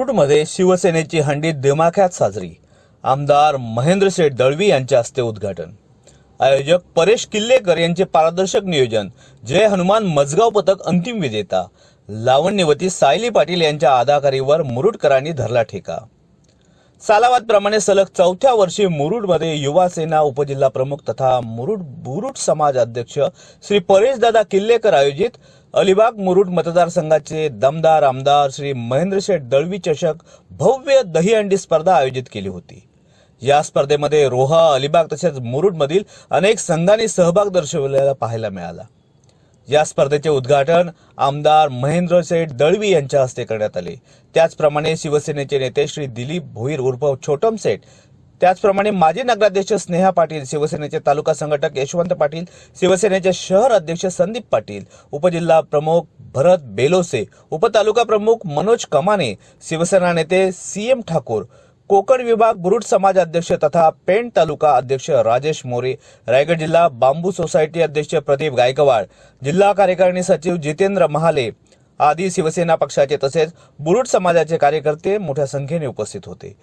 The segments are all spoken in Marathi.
मुरुडमध्ये शिवसेनेची हंडी दिमाख्यात साजरी. आमदार महेंद्र शेठ दळवी यांच्या हस्ते उद्घाटन. आयोजक परेश किल्लेकर यांचे पारदर्शक नियोजन. जय हनुमान मजगाव पथक अंतिम विजेता. लावण्यवती सायली पाटील यांच्या अदाकारीवर मुरुडकरांनी धरला ठेका. सालावादप्रमाणे सलग चौथ्या वर्षी मुरुडमध्ये युवा सेना उपजिल्हा प्रमुख तथा मुरुड बुरुड समाज अध्यक्ष श्री परेशदादा किल्लेकर आयोजित अलिबाग मुरुड मतदारसंघाचे दमदार आमदार श्री महेंद्र शेठ दळवी चषक भव्य दहीहंडी स्पर्धा आयोजित केली होती. या स्पर्धेमध्ये रोहा अलिबाग तसेच मुरुडमधील अनेक संघांनी सहभाग दर्शवलेला पाहायला मिळाला. या स्पर्धेचे उद्घाटन आमदार महेंद्रशेठ दळवी यांच्या हस्ते करण्यात आले. त्याचप्रमाणे शिवसेनेचे नेते श्री दिलीप भोईर उर्फ छोटम सेठ त्याचप्रमाणे माजी नगराध्यक्ष स्नेहा पाटील शिवसेनेचे तालुका संघटक यशवंत पाटील शिवसेनेचे शहर अध्यक्ष संदीप पाटील उपजिल्हा प्रमुख भरत बेलोसे उपतालुका प्रमुख मनोज कमाने शिवसेना नेते सी एम ठाकूर कोकण विभाग बुरुड समाज अध्यक्ष तथा पेण तालुका अध्यक्ष राजेश मोरे रायगड जिल्हा बांबू सोसायटी अध्यक्ष प्रदीप गायकवाड जिल्हा कार्यकारिणी सचिव जितेंद्र महाले आदी शिवसेना पक्षाचे तसेच बुरुड समाजाचे कार्यकर्ते मोठ्या संख्येने उपस्थित होते.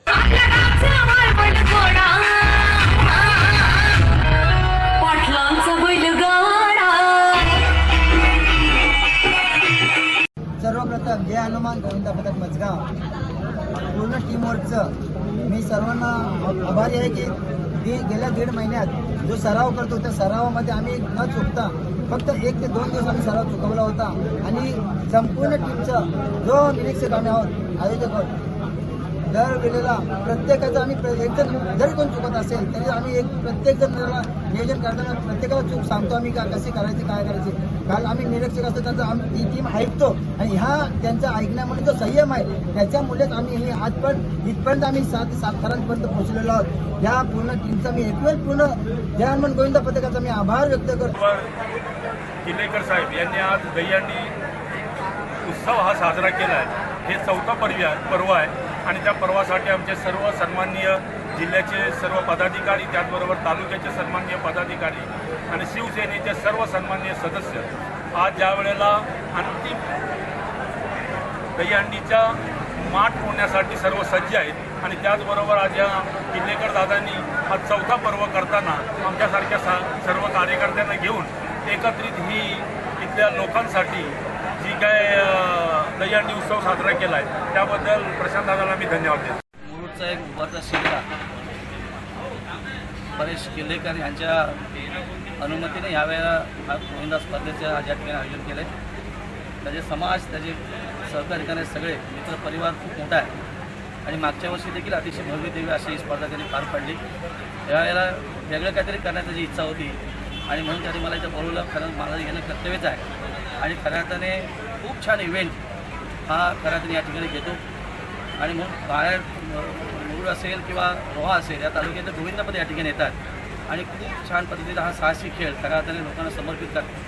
सर्वप्रथम जय हनुमान गोविंदा पथक मजगाव. पूर्ण टीमवर्कचं मी सर्वांना आभारी आहे की दी गेल्या दीड महिन्यात जो सराव करतो त्या सरावामध्ये आम्ही न चुकता फक्त एक ते दोन दिवस आम्ही सराव चुकवला होता. आणि संपूर्ण टीमचा जो निरीक्षक आम्ही आहोत आयोजक आहोत दर वेळेला प्रत्येकाचं आम्ही प्र- एकदम जरी कोण चुकत असेल तरी आम्ही एक प्रत्येक जण त्याला नियोजन करताना प्रत्येकाला चूक सांगतो आम्ही का कशी करायची काय करायची. काल आम्ही निरीक्षक असतो त्यांचा आम्ही ती टीम ऐकतो. आणि ह्या त्यांचा ऐकण्यामुळे जो संयम आहे त्याच्यामुळेच आम्ही हे आजपर्यंत इथपर्यंत आम्ही सात सातारांपर्यंत पोहोचलेलो आहोत. या पूर्ण टीमचा मी एकवेळ पूर्ण जयानमन गोविंद पथकाचा मी आभार व्यक्त करतो. किल्लेकर साहेब यांनी आज दहीहंडी उत्सव हा साजरा केला आहे हे चौथा पर्व आहे पर्व आहे. आणि त्या पर्वासाठी आमचे सर्व सन्माननीय जिल्ह्याचे सर्व पदाधिकारी त्याचबरोबर तालुक्याचे सन्माननीय पदाधिकारी आणि शिवसेनेचे सर्व सन्माननीय सदस्य आज ज्या वेळेला अंतिम दहीहंडीच्या माठ होण्यासाठी सर्व सज्ज आहेत आणि त्याचबरोबर आज या किल्लेकर दादांनी हा चौथा पर्व करताना आमच्यासारख्या सा सर्व कार्यकर्त्यांना घेऊन एकत्रित ही इथल्या लोकांसाठी जी काय दहीहंडी उत्सव साजरा केला आहे त्याबद्दल प्रशांत दादाला मी धन्यवाद देतो. मुरुडचा एक उभारता शिल्ला परेश किल्लेकर यांच्या अनुमतीने यावेळेला हा गोविंदा स्पर्धेचं आज या ठिकाणी आयोजन केलं आहे त्याचे समाज त्याचे सहकारी सगळे मित्र परिवार खूप मोठा आहे. आणि मागच्या वर्षी देखील अतिशय भव्य देवी अशी ही स्पर्धा त्यांनी पार पाडली. यावेळेला वेगळं काहीतरी करण्याची जी इच्छा होती. आणि म्हणून त्यांनी मला इथं बोलवलं खरं मला येणं कर्तव्यच आहे. आणि खऱ्या अर्थाने खूप छान इव्हेंट हा खऱ्या या ठिकाणी घेतो. आणि म्हणून बाहेर मुरुड असेल किंवा रोहा असेल या तालुक्यातले गोविंदपद या ठिकाणी येतात. आणि खूप छान पद्धतीचा हा साहसी खेळ खऱ्या अर्थाने लोकांना समर्पित करतात.